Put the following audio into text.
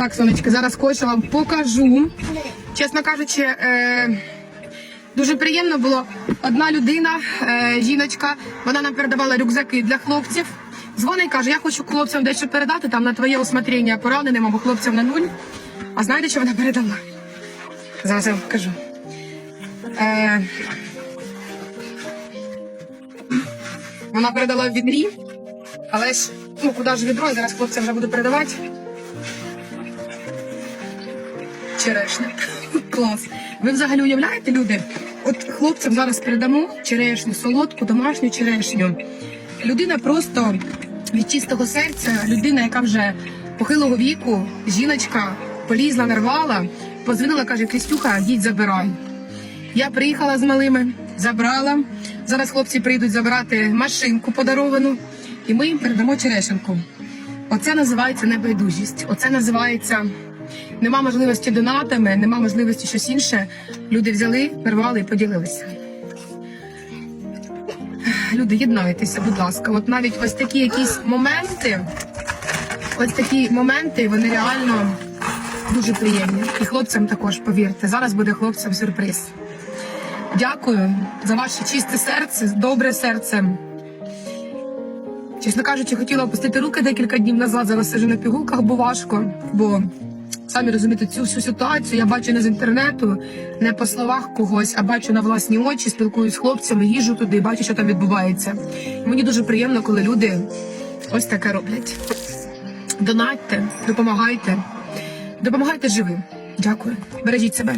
Так, сонечки, зараз кое-що вам покажу. Чесно кажучи, е, дуже приємно було. Одна людина, е, жіночка, вона нам передавала рюкзаки для хлопців. Дзвонить каже, я хочу хлопцям дещо передати там на твоє усмотрення пораненим або хлопцям на нуль. А знаєте, що вона передала? Зараз я вам покажу. Е, вона передала в відрі, але ж ну куди ж відро, зараз хлопцям вже буду передавати. Черешня. Клас. Ви взагалі уявляєте, люди? От хлопцям зараз передамо черешню, солодку, домашню черешню. Людина просто від чистого серця, людина, яка вже похилого віку, жіночка полізла, нарвала, позвонила, каже, Крістюха, їдь забирай. Я приїхала з малими, забрала. Зараз хлопці прийдуть забирати машинку подаровану, і ми їм передамо черешенку. Оце називається небайдужість. Оце називається нема можливості донатами, нема можливості щось інше. Люди взяли, перервали і поділилися. Люди, єднайтеся, будь ласка. От навіть ось такі якісь моменти, ось такі моменти, вони реально дуже приємні. І хлопцям також, повірте, зараз буде хлопцям сюрприз. Дякую за ваше чисте серце, добре серце. Чесно кажучи, хотіла опустити руки декілька днів назад. Зараз сижу на пігулках, бо важко. Бо самі розумієте, цю всю ситуацію я бачу не з інтернету, не по словах когось, а бачу на власні очі, спілкуюсь з хлопцями, їжу туди, бачу, що там відбувається. Мені дуже приємно, коли люди ось таке роблять. Донатьте, допомагайте, допомагайте живим. Дякую. Бережіть себе.